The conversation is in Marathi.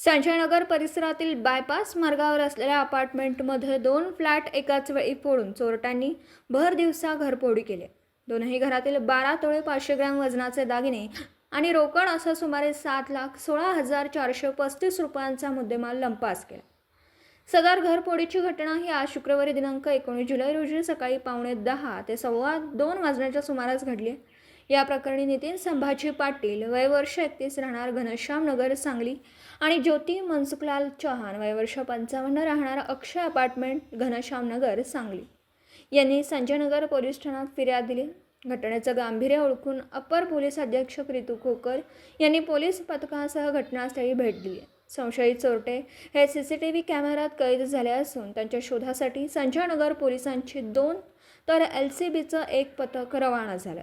संजयनगर परिसरातील बायपास मार्गावर असलेल्या अपार्टमेंटमध्ये दोन फ्लॅट एकाच वेळी फोडून चोरट्यांनी भर दिवसा घरफोडी केली. दोनही घरातील बारा तोळे पाचशे ग्रॅम वजनाचे दागिने आणि रोकड असा सुमारे सात लाख सोळा हजार चारशे पस्तीस रुपयांचा मुद्देमाल लंपास केला. सदर घरफोडीची घटना ही आज शुक्रवारी दिनांक एकोणीस जुलै रोजी सकाळी पावणे दहा ते सव्वा दोन वाजण्याच्या सुमारास घडली. या प्रकरणी नितीन संभाजी पाटील वय वर्ष एकतीस राहणार घनश्याम नगर सांगली आणि ज्योती मनसुखलाल चौहान वय वर्ष पंचावन्न राहणार अक्षय अपार्टमेंट घनश्याम नगर सांगली. यांनी संजयनगर पोलीस ठाण्यात फिर्याद दिली. घटनेचं गांभीर्य ओळखून अप्पर पोलीस अधीक्षक रितू खोकर यांनी पोलीस पथकासह घटनास्थळी भेट दिली. संशयित चोरटे हे सी सी टी व्ही कॅमेऱ्यात कैद झाले असून त्यांच्या शोधासाठी संजयनगर पोलिसांची दोन तर एल सी बीचं एक पथक रवाना झालं.